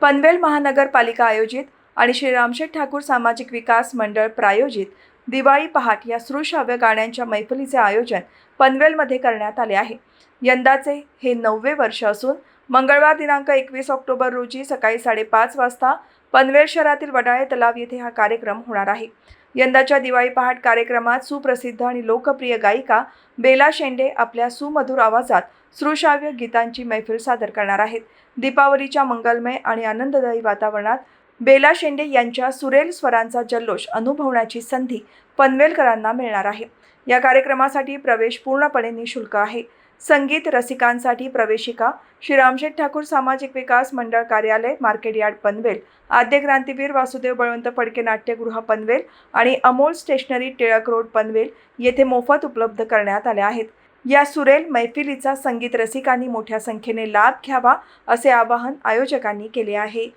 पनवेल महानगरपालिका आयोजित आणि श्री रामशेठ ठाकूर सामाजिक विकास मंडळ प्रायोजित दिवाळी पहाट या सृश्राव्य गाण्यांच्या मैफलीचे आयोजन पनवेलमध्ये करण्यात आले आहे. यंदाचे हे नववे वर्ष असून मंगळवार दिनांक एकवीस ऑक्टोबर रोजी सकाळी साडेपाच वाजता पनवेल शहरातील वडाळे तलाव येथे हा कार्यक्रम होणार आहे. यंदाच्या दिवाळी पहाट कार्यक्रमात सुप्रसिद्ध आणि लोकप्रिय गायिका बेला शेंडे आपल्या सुमधुर आवाजात सुश्राव्य गीतांची मैफिल सादर करणार आहेत. दीपावलीच्या मंगलमय आणि आनंददायी वातावरणात बेला शेंडे यांच्या सुरेल स्वरांचा जल्लोष अनुभवण्याची संधी पनवेलकरांना मिळणार आहे. या कार्यक्रमासाठी प्रवेश पूर्णपणे निशुल्क आहे. संगीत रसिकांसाठी प्रवेशिका श्री रामशेठ ठाकूर सामाजिक विकास मंडळ कार्यालय मार्केट यार्ड पनवेल. आद्य क्रांतीवीर वासुदेव बळवंत फडके नाट्यगृह पनवेल आणि अमोल स्टेशनरी टिळक रोड पनवेल येथे मोफत उपलब्ध करण्यात आल्या आहेत. या सुरेल मैफिलीचा संगीत रसिकांनी मोठ्या संख्येने लाभ घ्यावा असे आवाहन आयोजकांनी केले आहे.